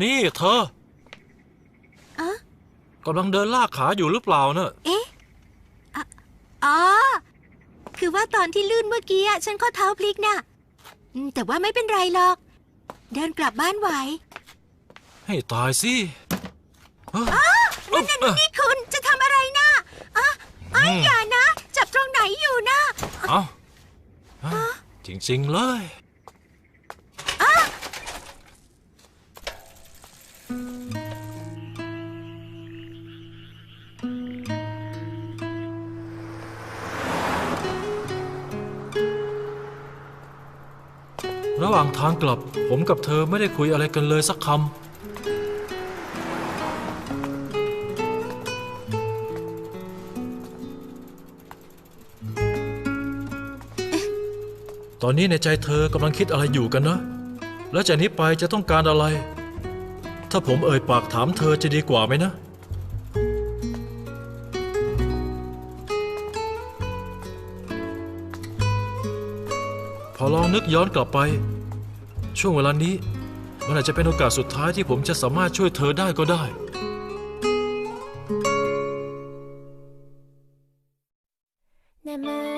นี่เธออะกำลังเดินลากขาอยู่หรือเปล่าเนอะเอ๊ะอะอ๋อ คือว่าตอนที่ลื่นเมื่อกี้อะฉันข้อเท้าพลิกน่ะอืมแต่ว่าไม่เป็นไรหรอก เดินกลับบ้านไหวให้ตายสิเอ้ยนั่นนั่นนี่คุณจะทำอะไรนะอะอะอย่านะ จับตรงไหนอยู่นะเอ้าเอ้าจริง ๆ เลย หว่างทางกลับ ผมกับเธอไม่ได้คุยอะไรกันเลยสักคำ ตอนนี้ในใจเธอกำลังคิดอะไรอยู่กันนะ แล้วจากนี้ไปจะต้องการอะไร ถ้าผมเอ่ยปากถามเธอจะดีกว่าไหมนะพอลองนึกย้อนกลับไป ช่วงเวลานี้ มันอาจจะเป็นโอกาสสุดท้ายที่ผมจะสามารถช่วยเธอได้ก็ได้ 眠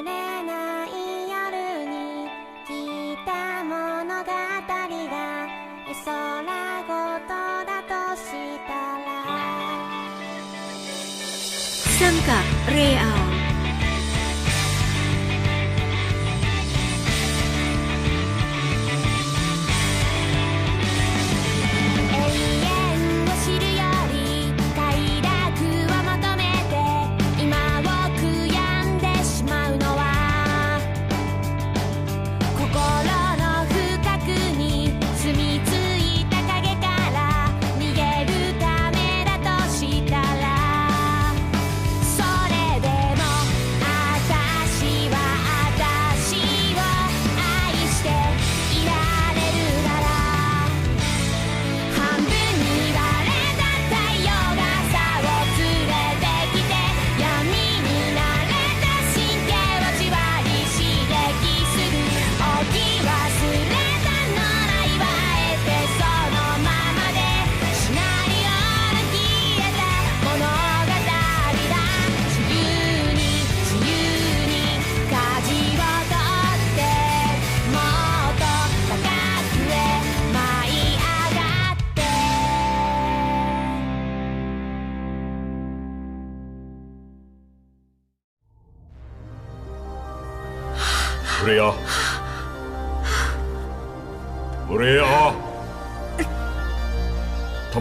れない夜に聞いた物語が絵空ごとだとしたら ซังกะเรอา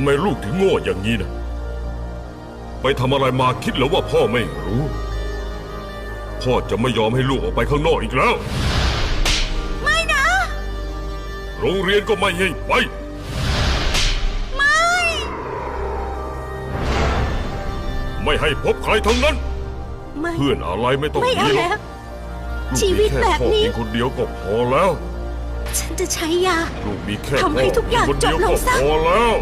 ไมลูกถึงโง่อย่างนี้นะไปทำอะไรมาคิดแล้วว่าพ่อไม่รู้ พ่อจะไม่ยอมให้ลูกออกไปข้างนอกอีกแล้ว ไม่นะ โรงเรียนก็ไม่ให้ไป ไม่ ไม่ให้พบใครทั้งนั้นไม่เพื่อนอะไรไม่ต้องไม่มีเอาหรอกแล้วลูกชีวิมีตแค่แบบพ่อนี้เพียงคนเดียวก็พอแล้ว ฉันจะใช้ยาลูกมีแค่ทำให้พ่อทุกอย่างเพีงคนเดียวจบลก็งซะพอแล้ว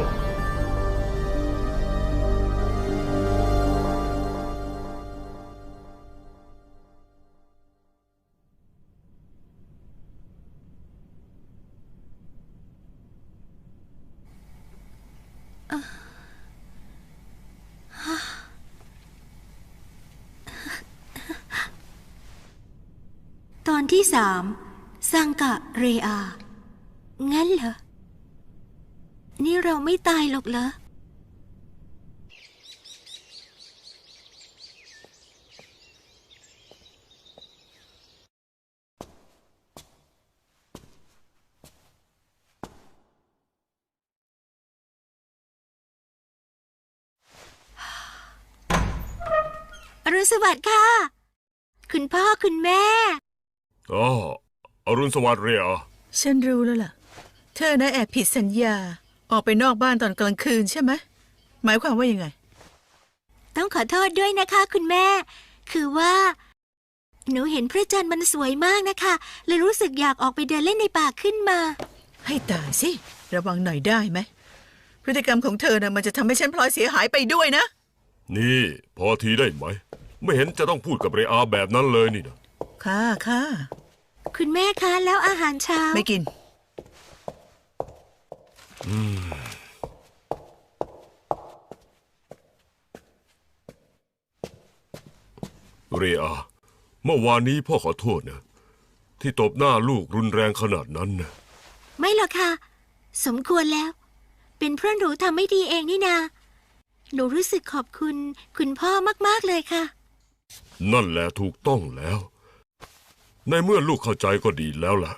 อนที่สามซังกะเรอา งั้นเหรอ นี่เราไม่ตายหรอกเหรอ อรุณสวัสดิ์ค่ะ คุณพ่อคุณแม่ อ๋ออรุณสวัสดิ์เรียฉันรู้แล้วล่ะ เธอนะแอบผิดสัญญา ออกไปนอกบ้านตอนกลางคืนใช่ไหม หมายความว่ายังไง ต้องขอโทษด้วยนะคะ คุณแม่ คือว่า หนูเห็นพระจันทร์มันสวยมากนะคะเลยรู้สึกอยากออกไปเดินเล่นในป่าขึ้นมา ให้ตายสิ ระวังหน่อยได้ไหม พฤติกรรมของเธอนะมันจะทำให้ฉันพลอยเสียหายไปด้วยนะ นี่ พอทีได้ไหม ไม่เห็นจะต้องพูดกับเรอาแบบนั้นเลยนี่นะ ค่ะค่ะคุณแม่คะ แล้วอาหารเช้า ไม่กิน เรียเมื่อวานนี้พ่อขอโทษนะ ที่ตบหน้าลูกรุนแรงขนาดนั้นนะไม่หรอกค่ะ สมควรแล้ว เป็นเพื่อนหนูทำไม่ดีเองนี่นา หนูรู้สึกขอบคุณ คุณพ่อมาก ๆ เลยค่ะ นั่นแหละถูกต้องแล้ว ในเมื่อลูกเข้าใจก็ดีแล้วล่ะ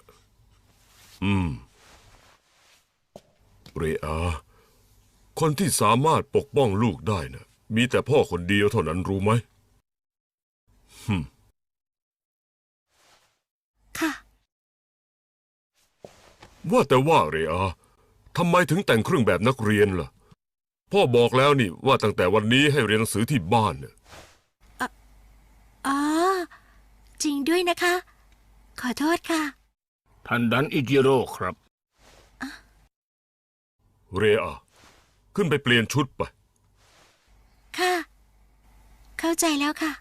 อืม เรอา คนที่สามารถปกป้องลูกได้นะมีแต่พ่อคนเดียวเท่านั้นรู้ไหมค่ะ ว่าแต่ว่าเรอาทำไมถึงแต่งเครื่องแบบนักเรียนล่ะ พ่อบอกแล้วนี่ว่าตั้งแต่วันนี้ให้เรียนหนังสือที่บ้านน่ะ อ๋อ จริงด้วยนะคะ ขอโทษค่ะ ท่านดันอิจิโร่ครับ เรอาขึ้นไปเปลี่ยนชุดไป ค่ะ เข้าใจแล้วค่ะ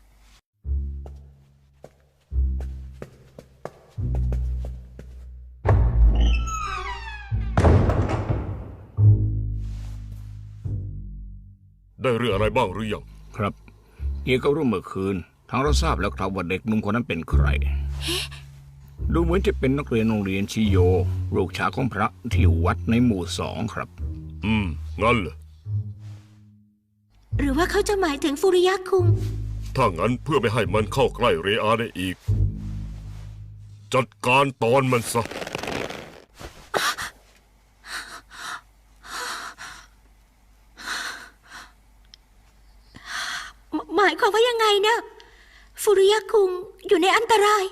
ได้เรื่องอะไรบ้างหรือยัง ครับเกี่ยวกับเรื่องเมื่อคืน ทางเราทราบแล้วครับว่าเด็กหนุ่มคนนั้นเป็นใคร ดูเหมือนจะเป็นนักเรียนโรงเรียนชิโย ลูกชายของพระที่วัดในหมู่สองครับ อืม งั้นเหรอหรือว่าเขาจะหมายถึงฟุริยะคุง ถ้างั้นเพื่อไม่ให้มันเข้าใกล้เรอาได้อีก จัดการตอนมันซะ หมหมายความว่ายังไงนะ ฟุริยะคุงอยู่ในอันตราย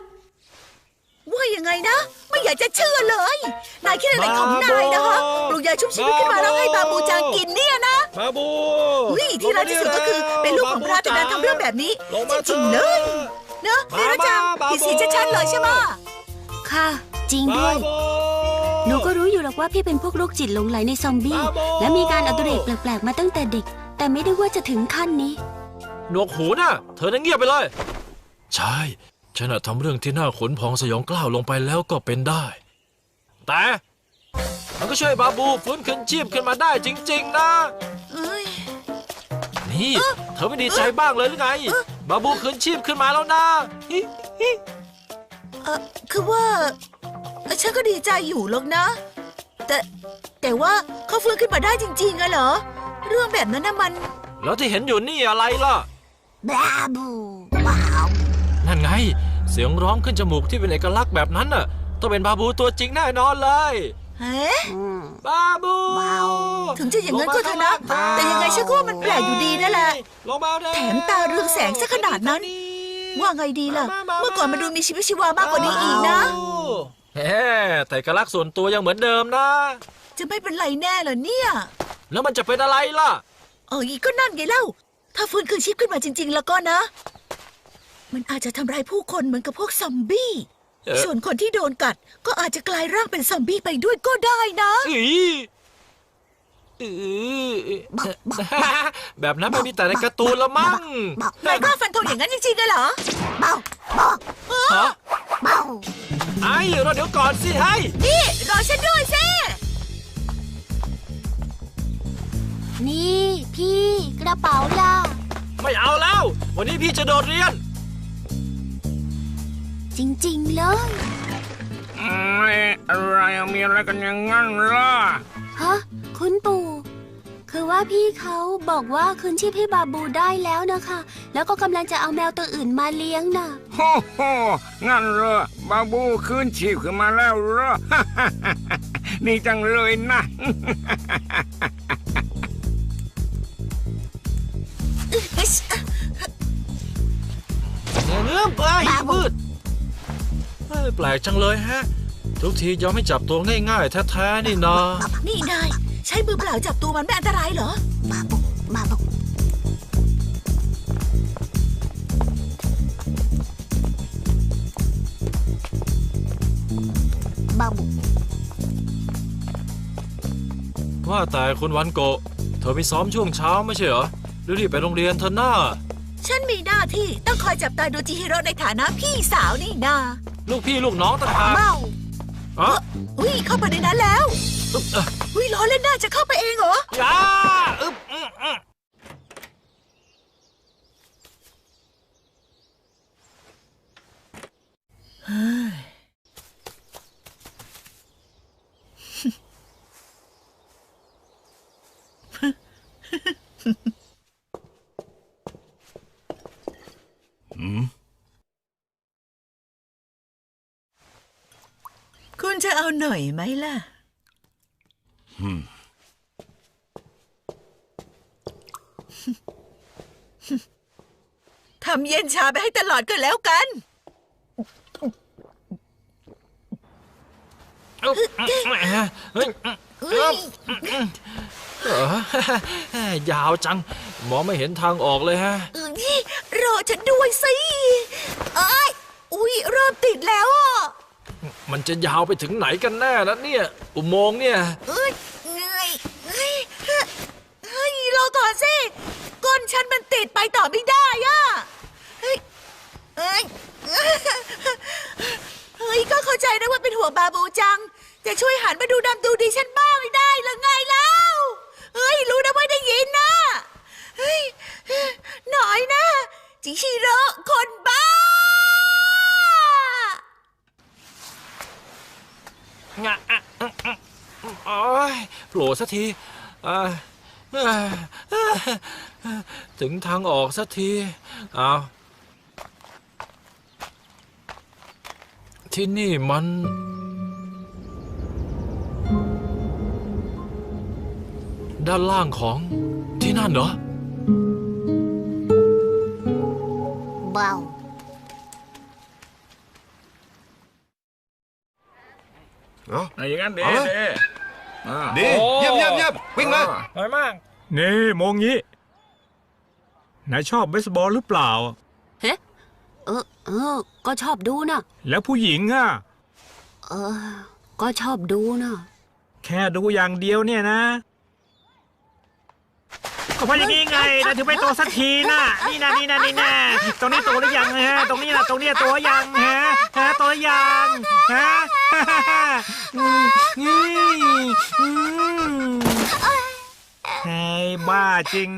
ว่ายังไงนะ ไม่อยากจะเชื่อเลย นายคิดอะไรของนายนะคะปลูกยาชุบชีวิตขึ้นมาแล้วให้บาบูจางกินเนี่ยนะบาบูวิที่ร้ายที่สุดก็คือเป็นลูกของพระแต่ดันทำเรื่องแบบนี้จริงๆเลยเนอะเนรจังผิดศีลชัดๆเลยใช่ไหมะค่ะ จริงด้วย หนูก็รู้อยู่หรอกว่าพี่เป็นพวกโรคจิตหลงไหลในซอมบี้ และมีการอัตเรกแปลกๆมาตั้งแต่เด็ก แต่ไม่ได้ว่าจะถึงขั้นนี้หนวกหูน่ะเธอนั่งเงียบไปเลย ใช่ ฉันน่ะทำเรื่องที่น่าขนพองสยองกล้าวลงไปแล้วก็เป็นได้ แต่มันก็ช่วยบาบูฟื้นคืนชีพขึ้นมาได้จริง ๆ นะ เอ้ย นี่ เธอไม่ดีใจบ้างเลยหรือไง บาบูคืนชีพขึ้นมาแล้วนะฮิฮิเออคือว่าเอ่อฉันก็ดีใจอยู่หรอกนะ แต่แต่ว่าเขาฟื้นขึ้นมาได้จริงๆอะเหรอ เรื่องแบบนั้นนะมัน แล้วที่เห็นอยู่นี่อะไรล่ะ บาบูว้าวนั่น ไง เสียงร้องขึ้นจมูกที่เป็นเอกลักษณ์แบบนั้นน่ะ ต้องเป็นบาบูตัวจริงแน่นอนเลย เฮ้บาบูว้าวถึงจะอย่างนั้นก็เถอะนะ แต่ยังไงฉันก็ว่ามันแปลกอยู่ดีนั่นแหละ ลงมาเด้แถมตาเรืองแสงซะขนาดนั้น ว่าไงดีล่ะ เมื่อก่อนมันดูมีชีวิตชีวามากกว่านี้อีกนะแหมแต่เอกลักษณ์ส่วนตัวยังเหมือนเดิมนะ จะไม่เป็นไรแน่เหรอเนี่ย แล้วมันจะเป็นอะไรล่ะ เอออีกก็นั่นไงเล่า ถ้าฟื้นคืนชีพขึ้นมาจริง ๆ แล้วก็นะ มันอาจจะทำร้ายผู้คนเหมือนกับพวกซอมบี้ เอ่อ ส่วนคนที่โดนกัดก็อาจจะกลายร่างเป็นซอมบี้ไปด้วยก็ได้นะอีอือแบบนั้นมันมีแต่ในการ์ตูนละมั้งนายกล้าฟันธงอย่างนั้นจริงๆเลยเหรอ เบาเบาฮะเบาไอ้รอเดี๋ยวก่อนสิให้นี่ รอฉันด้วยสินี่พี่กระเป๋าล่ะ ไม่เอาแล้ว วันนี้พี่จะโดดเรียน จริงๆเลยไม่อะไรมีอะไรกันอย่างงั้นล่ะ ฮะ คุณปู่ คือว่าพี่เขาบอกว่าคืนชีพให้บาบูได้แล้วนะคะ แล้วก็กำลังจะเอาแมวตัวอื่นมาเลี้ยงน่ะโฮ่โฮ่งั้นเหรอบาบูคืนชีพขึ้นมาแล้วเหรอ นี่จังเลยนะเงื้อมไปมืดเฮ้ย แปลกจังเลยฮะ ทุกทียอมให้จับตัวง่ายๆแท้ๆนี่นานี่นายใช้มือเปล่าจับตัวมันไม่อันตรายเหรอบาบูบาบูบาบูว่าแต่คุณวันโกะเธอไปซ้อมช่วงเช้าไม่ใช่เหรอรีบๆไปโรงเรียนเธอหน้า ฉันมีหน้าที่ต้องคอยจับตาดูจิฮิโร่ในฐานะพี่สาวนี่นา ลูกพี่ลูกน้องตางากเมาอ๋ออุ้ยเข้าไปในนั้นแล้วอุ้ยล้อเล่นได้จะเข้าไปเองเหรอย่าอึบอืม คุณจะเอาหน่อยไหมล่ะอืมทำเย็นชาไปให้ตลอดก็แล้วกัน เอ้าแหมเฮ้ยเอ้ยเออยาวจัง มองไม่เห็นทางออกเลยฮะ เอ้ยรอฉันด้วยสิเอ้ย อุ้ยเริ่มติดแล้วอะ มันจะยาวไปถึงไหนกันแน่นะเนี่ย อุโมงค์เนี่ย เอ้ยเหนื่อยเฮ้ยเฮ้ยรอก่อนสิก้นฉันมันติดไปต่อไม่ได้อะเฮ้ยเอ้ยเฮ้ยก็เข้าใจนะว่าเป็นห่วบาบูจังแต่ช่วยหันมาดูดำดูดีฉันบ้างไม่ได้หรือไงแล้วเฮ้ยรู้นะว่าได้ยินนะเฮ้ยหน่อยนะจิชิโร่คนบ้า งะอะอะอะโอ้ยโผล่สักทีอ่าอ่าอ่าถึงทางออกสักทีเอาที่นี่มัน ด้านล่างของที่นั่นเหรอ เบา เอ้าอย่างนั้นเด้เอาละเด้อ่าดีโอ้เยี่ยมเยี่ยมเยี่ยมวิ่งมาสวยมาก นี่โมงี้นายชอบเบสบอลหรือเปล่า เฮ้เออเออ ก็ชอบดูนะแล้วผู้หญิงอะ เออ ก็ชอบดูนะแค่ดูอย่างเดียวเนี่ยนะ ก็เพราะอย่างนี้ไงนะถึงไม่โตสักทีนะนี่นะนี่นะนี่นะตรงนี้โตหรือยังฮะ ตรงนี้นะตรงนี้โตยังฮะ ฮะโตหรือยังฮะอืมอืมอืมเฮ้ยบ้าจริง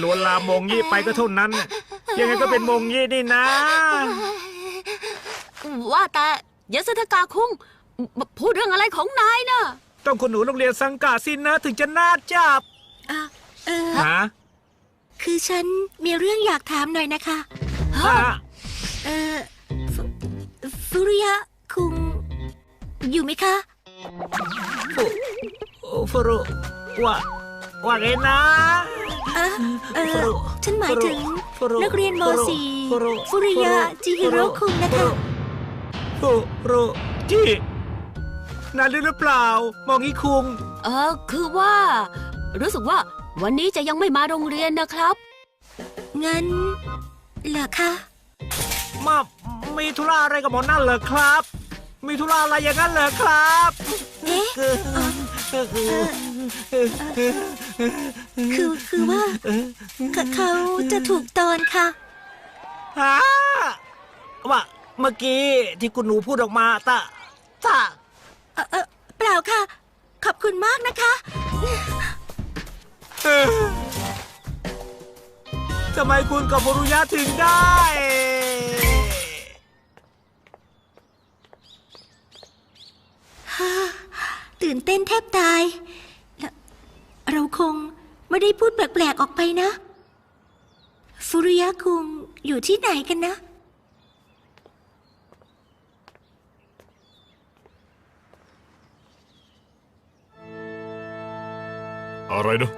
ลวนลามโมงยี่ไปก็เท่านั้น ยังไงก็เป็นโมงยี่นี่นะ ว่าแต่ยศธกาคุงพูดเรื่องอะไรของนายนะต้องคนหนูโรงเรียนสังกาสินนะ ถึงจะน่าจับอะเออฮะคือฉันมีเรื่องอยากถามหน่อยนะคะฮะเออฟุฟุ ริยะคุง อยู่ไหมคะโอฟรุว่าว่าไงนะอะเออฉันหมายถึง นักเรียนมฟุรุ .4 ฟุริยะจิฮิโร่คุงนะคะฟุรุจินานหรือเปล่า มองอีคุง เออคือว่า รู้สึกว่าวันนี้จะยังไม่มาโรงเรียนนะครับ งั้นเหรอคะมา มีธุระอะไรกับหมอนั่นเหรอครับ มีธุระอะไรอย่างนั้นเหรอครับเอ๊ะคือคือว่าเขาจะถูกตอนค่ะฮะว่าเมื่อกี้ที่คุณหนูพูดออกมาตะตะเออเออเปล่าค่ะ ขอบคุณมากนะคะทำไมคุณกับบรุยะถึงได้ ตื่นเต้นแทบตาย เราคงไม่ได้พูดแปลกๆออกไปนะ ฟุริยะคุงอยู่ที่ไหนกันนะ อะไรนะ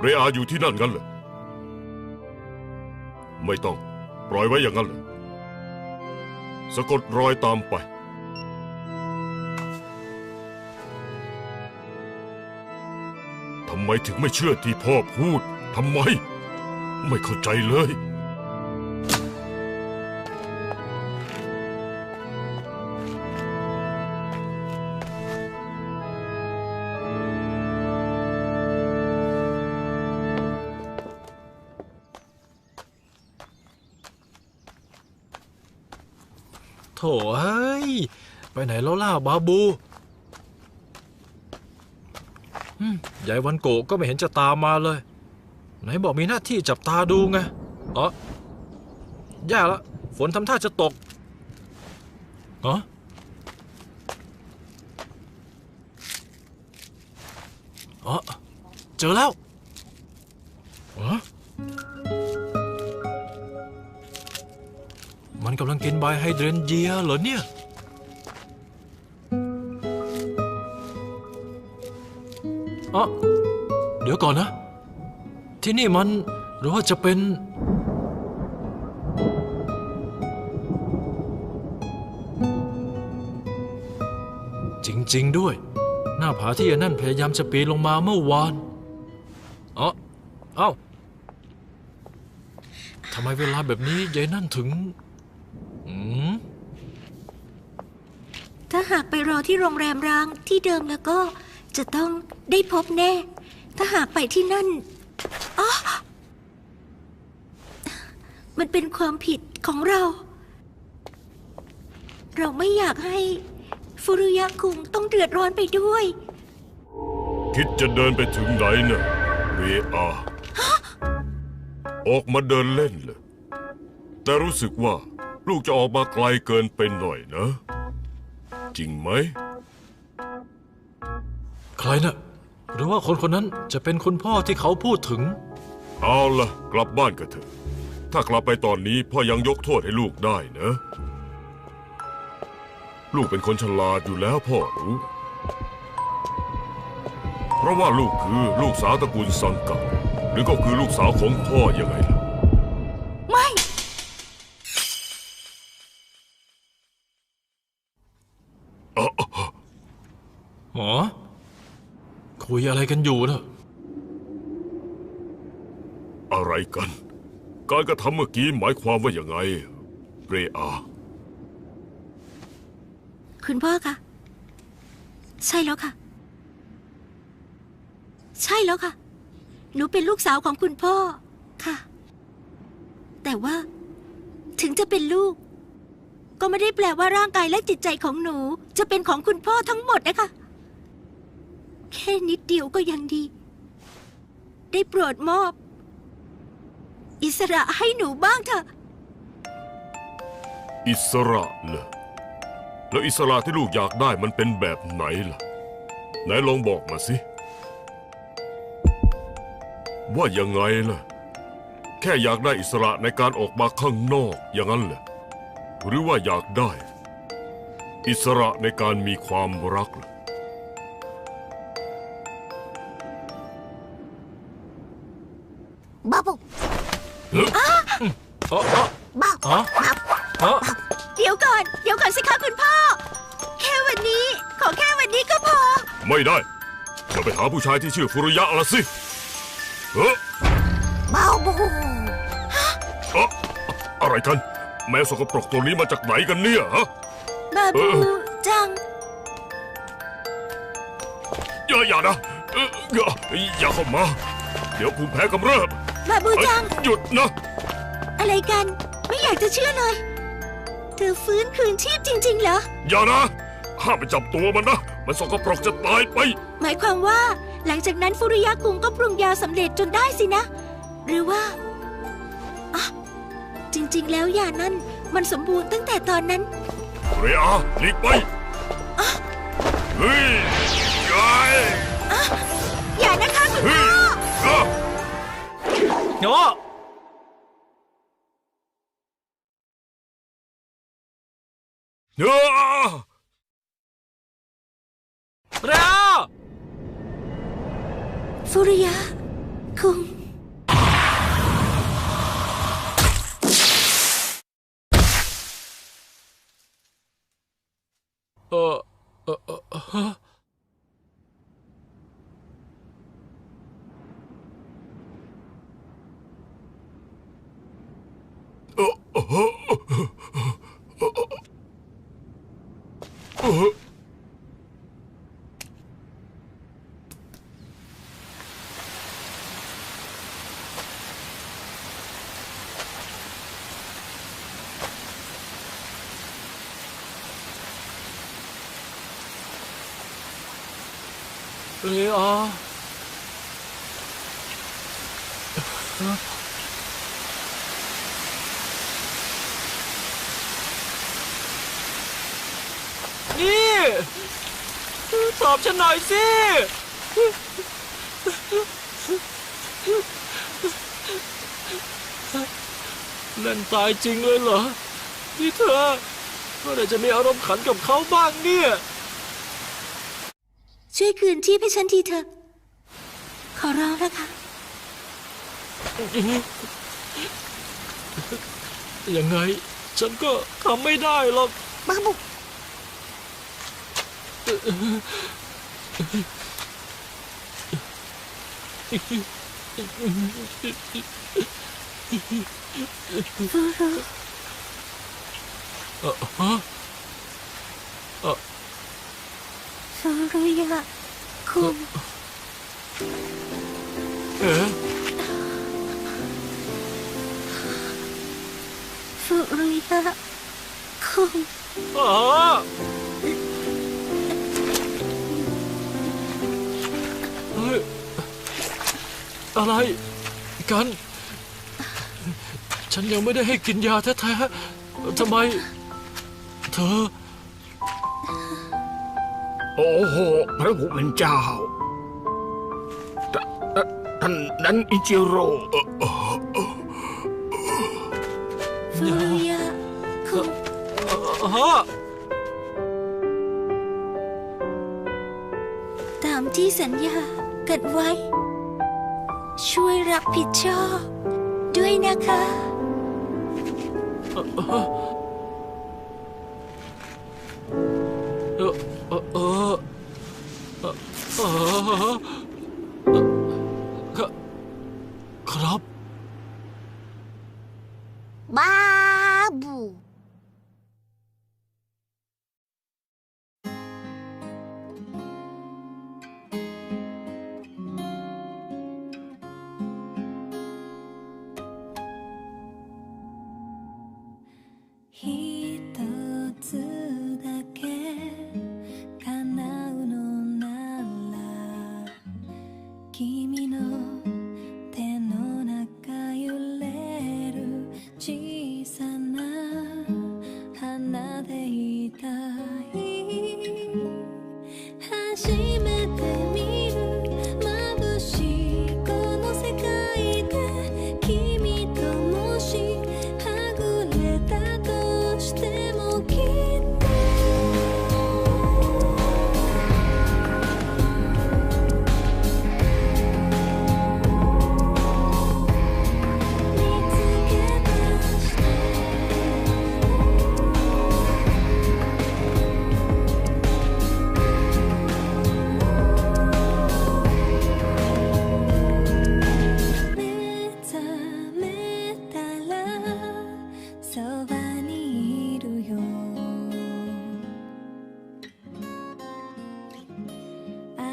เรอาอยู่ที่นั่นกันเหรอ ไม่ต้อง ปล่อยไว้อย่างนั้นเลยสะกดรอยตามไปำไมถึงไม่เชื่อที่พ่อพูดทำไม ไม่เข้าใจเลย โถ่เฮ้ย ไปไหนแล้วล่ะบาบู ยายวันโกก็ไม่เห็นจะตามมาเลย ไหนบอกมีหน้าที่จับตาดูไงอ๋อแย่ละฝนทำท่าจะตกอ๋ออเจอแล้วอ๋อมันกำลังกินใบไฮเดรนเจียเหรอเนี่ย เอะเดี๋ยวก่อนนะ ที่นี่มันหรือว่าจะเป็น จริง ๆ ด้วย หน้าผาที่ยายนั่นพยายามจะปีนลงมาเมื่อวานเอ้าเอ้าทำไมเวลาแบบนี้ยายนั่นถึงอืมถ้าหากไปรอที่โรงแรมร้างที่เดิมแล้วก็ จะต้องได้พบแน่ ถ้าหากไปที่นั่นอ๋อมันเป็นความผิดของเรา เราไม่อยากให้ฟุรุยะคุงต้องเดือดร้อนไปด้วย คิดจะเดินไปถึงไหนน่ะเรอาออกมาเดินเล่นเลยแต่รู้สึกว่าลูกจะออกมาไกลเกินไปหน่อยนะ จริงไหม ใครนะ่ะหรือว่าคนคนนั้นจะเป็นคุณพ่อที่เขาพูดถึง เอาล่ะกลับบ้านกันเถอะ ถ้ากลับไปตอนนี้พ่อยังยกโทษให้ลูกได้นะ ลูกเป็นคนฉลาดอยู่แล้วพ่อรู้ เพราะว่าลูกคือลูกสาวตระกูลซังกะหรือก็คือลูกสาวของพ่อยังไง คุยอะไรกันอยู่นะอะไรกัน การกระทำเมื่อกี้หมายความว่าอย่างไง เรอา คุณพ่อคะ ใช่แล้วค่ะ ใช่แล้วค่ะ หนูเป็นลูกสาวของคุณพ่อค่ะ แต่ว่า ถึงจะเป็นลูก ก็ไม่ได้แปลว่าร่างกายและจิตใจของหนู จะเป็นของคุณพ่อทั้งหมดนะคะ แค่นิดเดียวก็ยังดี ได้โปรดมอบ อิสระให้หนูบ้างเถอะ อิสระเหรอแล้วอิสระที่ลูกอยากได้มันเป็นแบบไหนล่ะ ไหนลองบอกมาสิ ว่ายังไงล่ะ แค่อยากได้อิสระในการออกมาข้างนอกอย่างนั้นเหรอหรือว่าอยากได้ อิสระในการมีความรักล่ะ บ้าบุเอ๋อเอ๋อบ้าอ๋ออ๋อเดี๋ยวก่อน เดี๋ยวก่อนสิคะคุณพ่อ แค่วันนี้ ขอแค่วันนี้ก็พอ ไม่ได้จะไปหาผู้ชายที่ชื่อฟุรุยะละสิเฮ้อบ้าบุเอ๊ะอะไรกัน แมวสกปรกตัวนี้มาจากไหนกันเนี่ยฮะ บาบูเออจัง อย่าอย่านะเอ่ออย่าอย่าเข้ามา เดี๋ยวภูมิแพ้กำเริบ บาบูเอ้ยจัง หยุดนะอะไรกัน ไม่อยากจะเชื่อเลย เธอฟื้นคืนชีพจริง ๆ เหรอ อย่านะ ห้ามไปจับตัวมันนะ มันสกปรกจะตายไป หมายความว่า หลังจากนั้นฟุรุยะกุงก็ปรุงยาสำเร็จจนได้สินะ หรือว่าอะจริง ๆ แล้วยานั้นมันสมบูรณ์ตั้งแต่ตอนนั้นเรอาหลีกไปเฮ้ยยายอย่ โอ้เอ้อเร็วฟุรุยะคุงเออเออเออเออฮะ เรียนี่ตอบ ฉันหน่อยสิ เล่นตายจริงเลยเหรอที่เธอเมื่อไหรจะมีอารมณ์ขันกับเขาบ้างเนี่ย ช่วยคืนชีพให้ฉันทีเถอะ ขอร้องแล้วค่ะยังไง ฉันก็ทำไม่ได้หรอก บ้าบุฟู รุเอ่อฮะฟูรุยะคุงเอ๊ะ อะไรกัน ฉันยังไม่ได้ให้กินยาแท้ๆทำไม เธอ โอ้โห พระผู้เป็นเจ้าททท่านนั้นอิจิโร่เอ่อเอ่อฟูรุยะคุงฮะตามที่สัญญากันไว้ ช่วยรับผิดชอบ ด้วยนะคะ เออเออเออ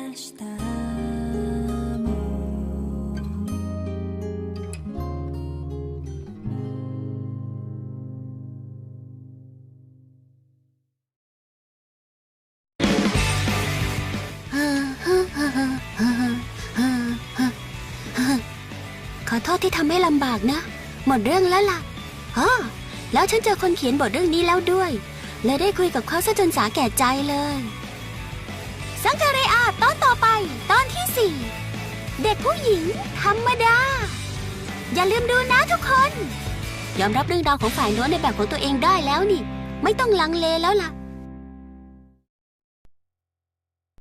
ขอโทษที่ทำให้ลำบากนะ หมดเรื่องแล้วล่ะอ๋อแล้วฉันเจอคนเขียนบทเรื่องนี้แล้วด้วย เลยได้คุยกับเขาซะจนสาแก่ใจเลย สังเกเร สี่เด็กผู้หญิงธรรมดา อย่าลืมดูนะทุกคน ยอมรับเรื่องราวของฝ่ายโน้นในแบบของตัวเองได้แล้วนี่ ไม่ต้องลังเลแล้วล่ะ